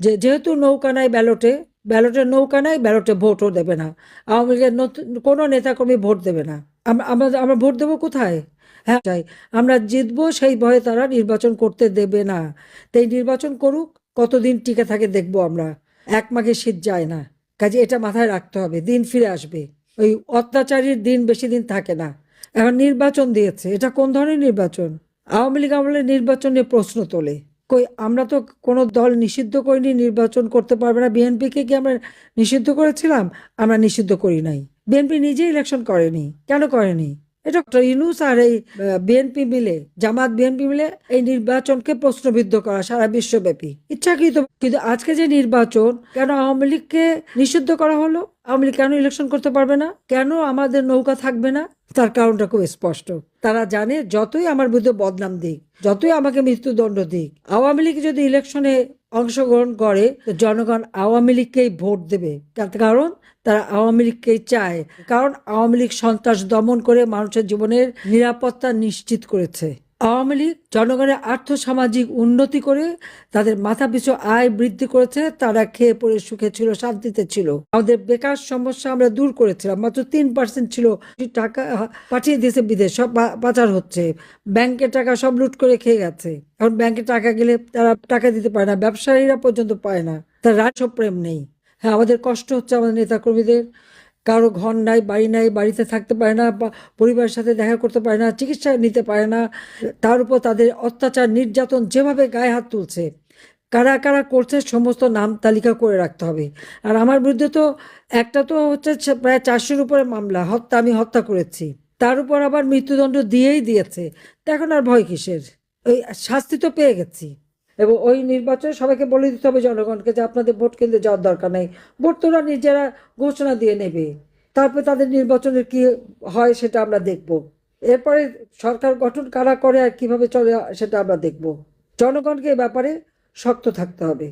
যে যেহেতু নৌকা নাই ব্যালটে, ব্যালটের নৌকা নাই ব্যালটে ভোটও দেবে না। আওয়ামী লীগের নতুন, কোনো নেতাকর্মী ভোট দেবে না। আমরা আমরা ভোট দেবো কোথায়? হ্যাঁ চাই আমরা জিতবো সেই ভয়ে তারা নির্বাচন করতে দেবে না। তাই নির্বাচন করুক, কতদিন টিকে থাকে দেখব আমরা। এক মাঘে শীত যায় না। কাজে এটা মাথায় রাখতে হবে, দিন ফিরে আসবে। ওই অত্যাচারীর দিন বেশি দিন থাকে না। এখন নির্বাচন দিয়েছে, এটা কোন ধরনের নির্বাচন? আওয়ামী লীগ আমলে নির্বাচন প্রশ্ন তোলে। কই, আমরা তো কোনো দল নিষিদ্ধ করিনি, নির্বাচন করতে পারবে না। বিএনপিকে কি আমরা নিষিদ্ধ করেছিলাম? আমরা নিষিদ্ধ করি নাই। বিএনপি নিজে ইলেকশন করেনি। কেন করেনি? এটা ইউনুস আর এই বিএনপি মিলে, জামাত বিএনপি মিলে এই নির্বাচনকে প্রশ্নবিদ্ধ করা সারা বিশ্বব্যাপী। ইচ্ছাকৃত, কিন্তু আজকে যে নির্বাচন, কেন আওয়ামী লীগকে নিষিদ্ধ করা হলো? আওয়ামী লীগ কেন ইলেকশন করতে পারবে না? কেন আমাদের নৌকা থাকবে না? তার কারণটা খুব স্পষ্ট। তারা জানে যতই আমার বিরুদ্ধে বদনাম দিক, যতই আমাকে মৃত্যুদণ্ড দিক, আওয়ামী লীগ যদি ইলেকশনে অংশগ্রহণ করে জনগণ আওয়ামী লীগকেই ভোট দেবে। কারণ, তারা আওয়ামী লীগকেই চায়। কারণ, আওয়ামী লীগ সন্ত্রাস দমন করে মানুষের জীবনের নিরাপত্তা নিশ্চিত করেছে। আওয়ামী লীগ জনগণের আর্থসামাজিক উন্নতি করে তাদের মাথা পিছু আয় বৃদ্ধি করেছে, তারা খেয়ে পড়ে, সুখে ছিল, শান্তিতে ছিল। আমাদের বেকার সমস্যা আমরা দূর করেছিলাম, মাত্র তিন পার্সেন্ট ছিল। টাকা পাঠিয়ে দিয়েছে বিদেশ, সব পাচার হচ্ছে। ব্যাংকের টাকা সব লুট করে খেয়ে গেছে। এখন ব্যাংকে টাকা গেলে তারা টাকা দিতে পারে না, ব্যবসায়ীরা পর্যন্ত পায় না। তার রাষ্ট্র প্রেম নেই। হ্যাঁ আমাদের কষ্ট হচ্ছে আমাদের নেতাকর্মীদের। কারও ঘর নাই, বাড়ি নাই, বাড়িতে থাকতে পারে না, বা পরিবারের সাথে দেখা করতে পারে না, চিকিৎসা নিতে পারে না, তার উপর তাদের অত্যাচার, নির্যাতন যেভাবে গায়ে হাত তুলছে, কারা কারা করছে সমস্ত নাম তালিকা করে রাখতে হবে। আর আমার বিরুদ্ধে তো একটা তো হচ্ছে প্রায় চারশোর উপরে মামলা, হত্যা, আমি হত্যা করেছি। তার উপর আবার মৃত্যুদণ্ড দিয়েই দিয়েছে। তা এখন আর ভয় কিসের? ওই শাস্তি তো পেয়ে গেছি। এবং ওই নির্বাচনে সবাইকে বলে দিতে হবে জনগণকে যে আপনাদের ভোট কেন্দ্রে যাওয়ার দরকার নেই। ভোট তোরা নিজেরা ঘোষণা দিয়ে নেবে। তারপরে তাদের নির্বাচনের কি হয় সেটা আমরা দেখব। এরপরে সরকার গঠন কারা করে আর কীভাবে চলে সেটা আমরা দেখব। জনগণকে এ ব্যাপারে শক্ত থাকতে হবে।